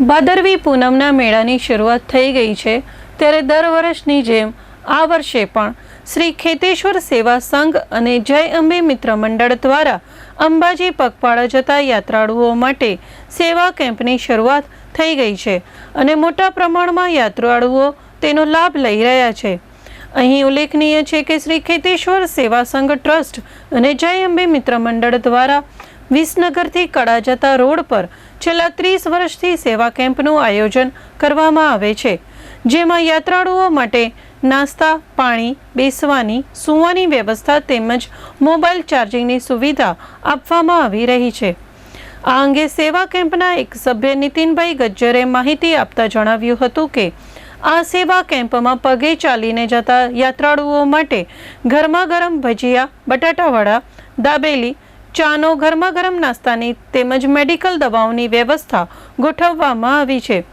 ભાદરવી પૂનમના મેળાની શરૂઆત થઈ ગઈ છે ત્યારે દર વર્ષની જેમ આ વર્ષે પણ શ્રી ખેતેશ્વર સેવા સંઘ અને જય અંબે મિત્ર મંડળ દ્વારા અંબાજી પગપાળા જતા યાત્રાળુઓ માટે સેવા કેમ્પની શરૂઆત થઈ ગઈ છે અને મોટા પ્રમાણમાં યાત્રાળુઓ તેનો લાભ લઈ રહ્યા છે. અહીં ઉલ્લેખનીય છે કે શ્રી ખેતેશ્વર સેવા સંઘ ટ્રસ્ટ અને જય અંબે મિત્ર મંડળ દ્વારા વિસનગરથી કડા જતા રોડ પર છેલ્લા ત્રીસ વર્ષથી સેવા કેમ્પનું આયોજન કરવામાં આવે છે, જેમાં યાત્રાળુઓ માટે નાસ્તા, પાણી, બેસવાની, સૂવાની વ્યવસ્થા તેમજ મોબાઈલ ચાર્જિંગની સુવિધા આપવામાં આવી રહી છે. આ અંગે સેવા કેમ્પના એક સભ્ય નીતિનભાઈ ગજ્જરે માહિતી આપતા જણાવ્યું હતું કે, આ સેવા કેમ્પમાં પગે ચાલીને જતા યાત્રાળુઓ માટે ગરમા ગરમ ભજીયા બટાટાવડા દાબેલી ચાનો ગરમા ગરમ નાસ્તાની તેમજ મેડિકલ દવાઓની વ્યવસ્થા ગોઠવવામાં આવી છે.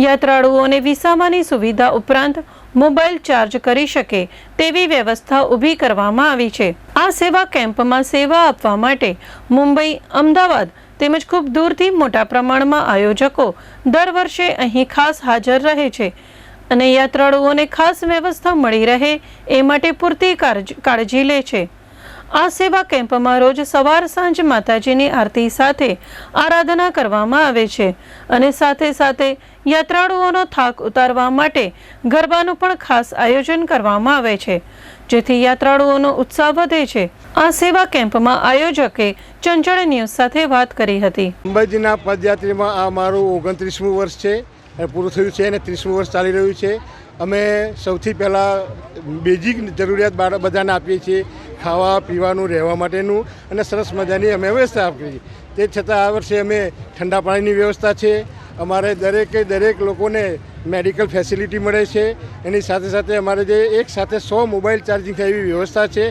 યાત્રાળુઓને વિસામાની સુવિધા ઉપરાંત મોબાઈલ ચાર્જ કરી શકે તેવી વ્યવસ્થા ઊભી કરવામાં આવી છે. આ સેવા કેમ્પમાં સેવા આપવા માટે મુંબઈ, અમદાવાદ તેમજ ખૂબ દૂરથી મોટા પ્રમાણમાં આયોજકો દર વર્ષે અહીં ખાસ હાજર રહે છે અને યાત્રાળુઓને ખાસ વ્યવસ્થા મળી રહે એ માટે પૂરતી કાળજ- લે છે. આ સેવા કેમ્પમાં રોજ સવાર સાંજ માતાજીની આરતી સાથે આરાધના કરવામાં આવે છે અને સાથે સાથે યાત્રાળુઓનો થાક ઉતારવા માટે ગરબાનું પણ ખાસ આયોજન કરવામાં આવે છે. જેથી યાત્રાળુઓનો ઉત્સાહ વધે છે. આ સેવા કેમ્પમાં આયોજકે ચંચળ ન્યૂઝ સાથે વાત કરી હતી. અંબાજીના પદયાત્રીમાં આ મારું ઓગણત્રીસમું વર્ષ છે. પૂરું થયું છે અને ત્રીસમું વર્ષ ચાલી રહ્યું છે. અમે સૌથી પહેલાં બેઝિક જરૂરિયાત બધાને આપીએ છીએ. ખાવા પીવાનું, રહેવા માટેનું અને સરસ મજાની અમે વ્યવસ્થા આપીએ તે છતાં આ વર્ષે અમે ઠંડા પાણીની વ્યવસ્થા છે. અમારે દરેકે દરેક લોકોને મેડિકલ ફેસિલિટી મળે છે. એની સાથે સાથે અમારે જે એક સાથે સો મોબાઈલ ચાર્જિંગ થાય એવી વ્યવસ્થા છે.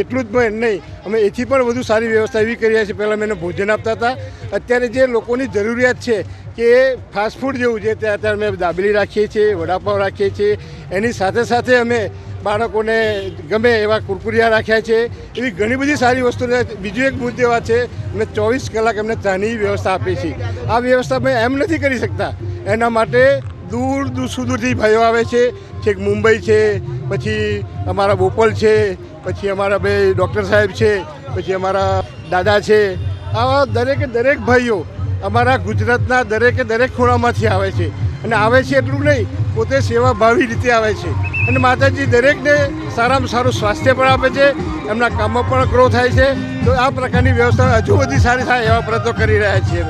એટલું જ નહીં, અમે એથી પણ વધુ સારી વ્યવસ્થા એવી કરી રહ્યા છીએ. પહેલાં અમે એને ભોજન આપતા હતા. અત્યારે જે લોકોની જરૂરિયાત છે કે ફાસ્ટ ફૂડ જેવું છે તે અત્યારે અમે દાબેલી રાખીએ છીએ, વડાપાવ રાખીએ છીએ. એની સાથે સાથે અમે બાળકોને ગમે એવા કુરકુરિયા રાખ્યા છે, એવી ઘણી બધી સારી વસ્તુ બીજું એક મુદ્દે એવા છે અમે ચોવીસ કલાક એમને ચાની વ્યવસ્થા આપી છે. આ વ્યવસ્થા અમે એમ નથી કરી શકતા. એના માટે દૂર દૂર સુદૂરથી ભાઈઓ આવે છે. છેક મુંબઈ છે, પછી અમારા બોપલ છે, પછી અમારા બે ડૉક્ટર સાહેબ છે, પછી અમારા દાદા છે. આવા દરેકે દરેક ભાઈઓ અમારા ગુજરાતના દરેકે દરેક ખૂણામાંથી આવે છે. અને આવે છે એટલું નહીં પોતે સેવાભાવી રીતે આવે છે. અને માતાજી દરેકને સારામાં સારું સ્વાસ્થ્ય પણ આપે છે, એમના કામમાં પણ ગ્રો થાય છે. તો આ પ્રકારની વ્યવસ્થા હજુ બધી સારી થાય એવા પ્રયત્નો કરી રહ્યા છીએ